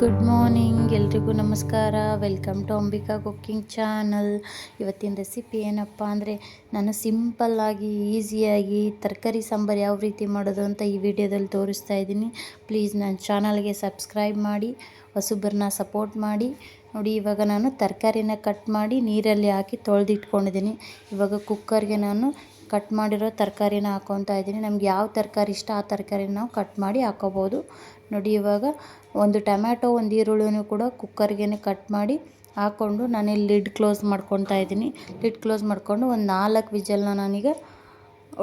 Good morning ಎಲ್ರಿಗೂ ನಮಸ್ಕಾರ. Welcome to Ambika cooking channel ಇವತ್ತಿನ ರೆಸಿಪಿ ಏನಪ್ಪ ಅಂದರೆ ನಾನು ಸಿಂಪಲ್ಲಾಗಿ ಈಸಿಯಾಗಿ ತರಕಾರಿ, ಸಾಂಬಾರು ಯಾವ ರೀತಿ ಮಾಡೋದು ಅಂತ ಈ ವಿಡಿಯೋದಲ್ಲಿ ತೋರಿಸ್ತಾ ಇದ್ದೀನಿ. ಪ್ಲೀಸ್ ನನ್ನ ಚಾನಲ್ಗೆ ಸಬ್ಸ್ಕ್ರೈಬ್ ಮಾಡಿ ಹೊಸಬ್ಬರನ್ನ ಸಪೋರ್ಟ್ ಮಾಡಿ. ನೋಡಿ, ಇವಾಗ ನಾನು ತರಕಾರಿನ ಕಟ್ ಮಾಡಿ ನೀರಲ್ಲಿ ಹಾಕಿ ತೊಳೆದಿಟ್ಕೊಂಡಿದ್ದೀನಿ. ಇವಾಗ ಕುಕ್ಕರ್ಗೆ ನಾನು ಕಟ್ ಮಾಡಿರೋ ತರಕಾರಿನ ಹಾಕ್ಕೊತಾ ಇದ್ದೀನಿ. ನಮ್ಗೆ ಯಾವ ತರಕಾರಿ ಇಷ್ಟ ಆ ತರಕಾರಿನ ನಾವು ಕಟ್ ಮಾಡಿ ಹಾಕೋಬೋದು. ನೋಡಿ, ಇವಾಗ ಒಂದು ಟೊಮ್ಯಾಟೊ, ಒಂದು ಈರುಳ್ಳಿನೂ ಕೂಡ ಕುಕ್ಕರ್ಗೆ ಕಟ್ ಮಾಡಿ ಹಾಕ್ಕೊಂಡು ನಾನಿಲ್ಲಿ ಲಿಡ್ ಕ್ಲೋಸ್ ಮಾಡ್ಕೊತಾ ಇದ್ದೀನಿ. ಲಿಡ್ ಕ್ಲೋಸ್ ಮಾಡಿಕೊಂಡು ಒಂದು ನಾಲ್ಕು ವಿಜಲ್ನ ನಾನೀಗ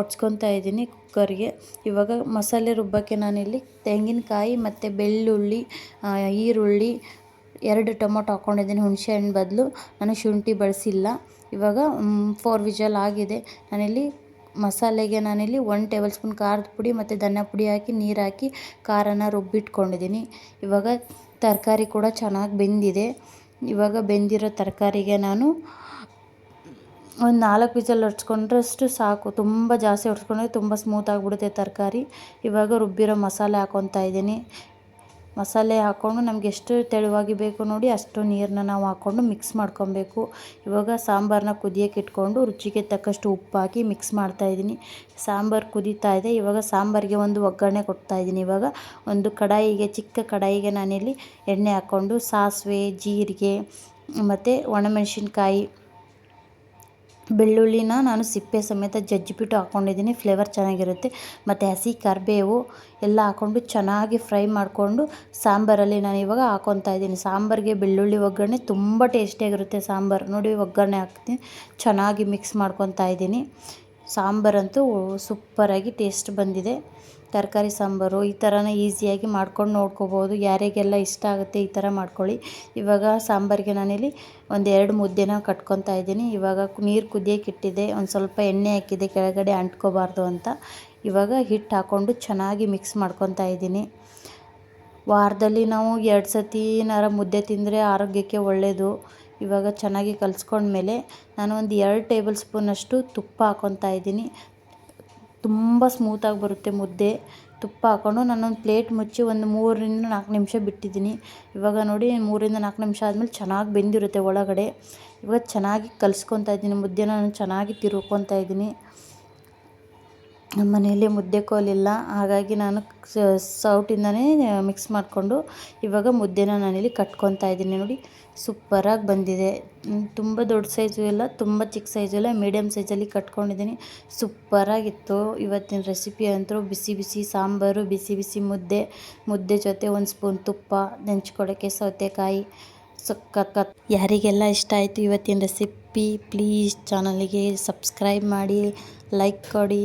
ಒಡ್ಸ್ಕೊತಾ ಇದ್ದೀನಿ ಕುಕ್ಕರ್ಗೆ. ಇವಾಗ ಮಸಾಲೆ ರುಬ್ಬಕ್ಕೆ ನಾನಿಲ್ಲಿ ತೆಂಗಿನಕಾಯಿ ಮತ್ತು ಬೆಳ್ಳುಳ್ಳಿ ಈರುಳ್ಳಿ, ಎರಡು ಟೊಮೊಟೊ ಹಾಕ್ಕೊಂಡಿದ್ದೀನಿ ಹುಣಸೆ ಹಣ್ಣು ಬದಲು. ನಾನು ಶುಂಠಿ ಬಳಸಿಲ್ಲ. ಇವಾಗ ಫೋರ್ ವಿಜಲ್ ಆಗಿದೆ. ನಾನಿಲ್ಲಿ ಮಸಾಲೆಗೆ ನಾನಿಲ್ಲಿ ಒನ್ ಟೇಬಲ್ ಸ್ಪೂನ್ ಖಾರದ ಪುಡಿ ಮತ್ತು ಧನಿಯಾ ಪುಡಿ ಹಾಕಿ, ನೀರು ಹಾಕಿ, ಖಾರನ ರುಬ್ಬಿಟ್ಕೊಂಡಿದ್ದೀನಿ ಇವಾಗ ತರಕಾರಿ ಕೂಡ ಚೆನ್ನಾಗಿ ಬೆಂದಿದೆ. ಇವಾಗ ಬೆಂದಿರೋ ತರಕಾರಿಗೆ ನಾನು ಒಂದು ನಾಲ್ಕು ವಿಜಲ್ ಹೊಡ್ಸ್ಕೊಂಡ್ರಷ್ಟು ಸಾಕು. ತುಂಬ ಜಾಸ್ತಿ ಹೊಡ್ಸ್ಕೊಂಡ್ರೆ ತುಂಬ ಸ್ಮೂತ್ ಆಗಿಬಿಡುತ್ತೆ ತರಕಾರಿ. ಇವಾಗ ರುಬ್ಬಿರೋ ಮಸಾಲೆ ಹಾಕ್ಕೊತಾ ಇದ್ದೀನಿ ಮಸಾಲೆ ಹಾಕ್ಕೊಂಡು ನಮ್ಗೆ ಎಷ್ಟು ತೆಳುವಾಗಿ ಬೇಕು ನೋಡಿ ಅಷ್ಟು ನೀರನ್ನ ನಾವು ಹಾಕ್ಕೊಂಡು ಮಿಕ್ಸ್ ಮಾಡ್ಕೊಬೇಕು. ಇವಾಗ ಸಾಂಬಾರನ್ನ ಕುದಿಯೋಕೆ ಇಟ್ಕೊಂಡು ರುಚಿಗೆ ತಕ್ಕಷ್ಟು ಉಪ್ಪು ಹಾಕಿ ಮಿಕ್ಸ್ ಮಾಡ್ತಾಯಿದ್ದೀನಿ ಸಾಂಬಾರು ಕುದೀತಾ ಇದೆ. ಇವಾಗ ಸಾಂಬಾರಿಗೆ ಒಂದು ಒಗ್ಗರಣೆ ಕೊಡ್ತಾಯಿದ್ದೀನಿ ಇವಾಗ ಒಂದು ಕಡಾಯಿಗೆ, ಚಿಕ್ಕ ಕಡಾಯಿಗೆ ನಾನಿಲ್ಲಿ ಎಣ್ಣೆ ಹಾಕ್ಕೊಂಡು ಸಾಸಿವೆ, ಜೀರಿಗೆ ಮತ್ತು ಒಣಮೆಣಸಿನ್ಕಾಯಿ ಬೆಳ್ಳುಳ್ಳಿನ ನಾನು ಸಿಪ್ಪೆ ಸಮೇತ ಜಜ್ಜಿಬಿಟ್ಟು ಹಾಕ್ಕೊಂಡಿದ್ದೀನಿ ಫ್ಲೇವರ್ ಚೆನ್ನಾಗಿರುತ್ತೆ. ಮತ್ತು ಹಸಿ ಕರಿಬೇವು ಎಲ್ಲ ಹಾಕ್ಕೊಂಡು ಚೆನ್ನಾಗಿ ಫ್ರೈ ಮಾಡಿಕೊಂಡು ಸಾಂಬಾರಲ್ಲಿ ನಾನು ಇವಾಗ ಹಾಕ್ಕೊತಾ ಇದ್ದೀನಿ. ಸಾಂಬಾರಿಗೆ ಬೆಳ್ಳುಳ್ಳಿ ಒಗ್ಗರಣೆ ತುಂಬ ಟೇಸ್ಟಿಯಾಗಿರುತ್ತೆ ಸಾಂಬಾರು. ನೋಡಿ ಒಗ್ಗರಣೆ ಹಾಕ್ತೀನಿ. ಚೆನ್ನಾಗಿ ಮಿಕ್ಸ್ ಮಾಡ್ಕೊತಾ ಇದ್ದೀನಿ. ಸಾಂಬಾರಂತೂ ಸೂಪರಾಗಿ ಟೇಸ್ಟ್ ಬಂದಿದೆ. ತರಕಾರಿ ಸಾಂಬಾರು ಈ ಥರನೇ ಈಸಿಯಾಗಿ ಮಾಡ್ಕೊಂಡು ನೋಡ್ಕೋಬೋದು. ಯಾರಿಗೆಲ್ಲ ಇಷ್ಟ ಆಗುತ್ತೆ ಈ ಥರ ಮಾಡ್ಕೊಳ್ಳಿ. ಇವಾಗ ಸಾಂಬಾರಿಗೆ ನಾನಿಲ್ಲಿ ಒಂದು ಎರಡು ಮುದ್ದೆನ ಕಟ್ಕೊತಾ ಇದ್ದೀನಿ. ಇವಾಗ ನೀರು ಕುದಿಯೋಕೆ ಇಟ್ಟಿದ್ದೆ. ಒಂದು ಸ್ವಲ್ಪ ಎಣ್ಣೆ ಹಾಕಿದೆ ಕೆಳಗಡೆ ಅಂಟ್ಕೋಬಾರ್ದು ಅಂತ. ಇವಾಗ ಹಿಟ್ಟು ಹಾಕ್ಕೊಂಡು ಚೆನ್ನಾಗಿ ಮಿಕ್ಸ್ ಮಾಡ್ಕೊತಾ ಇದ್ದೀನಿ. ವಾರದಲ್ಲಿ ನಾವು ಎರಡು ಸತಿನಾರ ಮುದ್ದೆ ತಿಂದರೆ ಆರೋಗ್ಯಕ್ಕೆ ಒಳ್ಳೆಯದು ಇವಾಗ ಚೆನ್ನಾಗಿ ಕಲಿಸ್ಕೊಂಡ್ಮೇಲೆ ನಾನು ಒಂದು ಎರಡು ಟೇಬಲ್ ಸ್ಪೂನಷ್ಟು ತುಪ್ಪ ಹಾಕ್ಕೊತಾ ಇದ್ದೀನಿ. ತುಂಬ ಸ್ಮೂತಾಗಿ ಬರುತ್ತೆ ಮುದ್ದೆ. ತುಪ್ಪ ಹಾಕ್ಕೊಂಡು ನಾನೊಂದು ಪ್ಲೇಟ್ ಮುಚ್ಚಿ ಒಂದು ಮೂರರಿಂದ ನಾಲ್ಕು ನಿಮಿಷ ಬಿಟ್ಟಿದ್ದೀನಿ. ಇವಾಗ ನೋಡಿ ಮೂರರಿಂದ ನಾಲ್ಕು ನಿಮಿಷ ಆದಮೇಲೆ ಚೆನ್ನಾಗಿ ಬೆಂದಿರುತ್ತೆ ಒಳಗಡೆ. ಇವಾಗ ಚೆನ್ನಾಗಿ ಕಲಿಸ್ಕೊತಾ ಇದ್ದೀನಿ ಮುದ್ದೆನ, ನಾನು ಚೆನ್ನಾಗಿ ತಿರುವ್ಕೊತಾ ಇದ್ದೀನಿ. ನಮ್ಮ ಮನೆಯಲ್ಲಿ ಮುದ್ದೆ ಕೋಲಿಲ್ಲ. ಹಾಗಾಗಿ ನಾನು ಸೌಟಿಂದನೇ ಮಿಕ್ಸ್ ಮಾಡಿಕೊಂಡು ಇವಾಗ ಮುದ್ದೆನ ನಾನಿಲ್ಲಿ ಕಟ್ಕೊತಾ ಇದ್ದೀನಿ ನೋಡಿ. ಸೂಪರಾಗಿ ಬಂದಿದೆ. ತುಂಬ ದೊಡ್ಡ ಸೈಜು ಇಲ್ಲ, ತುಂಬ ಚಿಕ್ಕ ಸೈಜು ಇಲ್ಲ ಮೀಡಿಯಮ್ ಸೈಜಲ್ಲಿ ಕಟ್ಕೊಂಡಿದ್ದೀನಿ. ಸೂಪರಾಗಿತ್ತು. ಇವತ್ತಿನ ರೆಸಿಪಿ ಅಂತೂ ಬಿಸಿ ಬಿಸಿ ಸಾಂಬಾರು, ಬಿಸಿ ಬಿಸಿ ಮುದ್ದೆ. ಮುದ್ದೆ ಜೊತೆ ಒಂದು ಸ್ಪೂನ್ ತುಪ್ಪ ನೆಂಚ್ಕೊಡೋಕ್ಕೆ ಸೌತೆಕಾಯಿ ಸಕ್ಕ ಯಾರಿಗೆಲ್ಲ ಇಷ್ಟ ಆಯಿತು ಇವತ್ತಿನ ರೆಸಿಪಿ ಪ್ಲೀಸ್ ಚಾನಲಿಗೆ ಸಬ್ಸ್ಕ್ರೈಬ್ ಮಾಡಿ ಲೈಕ್ ಕೊಡಿ.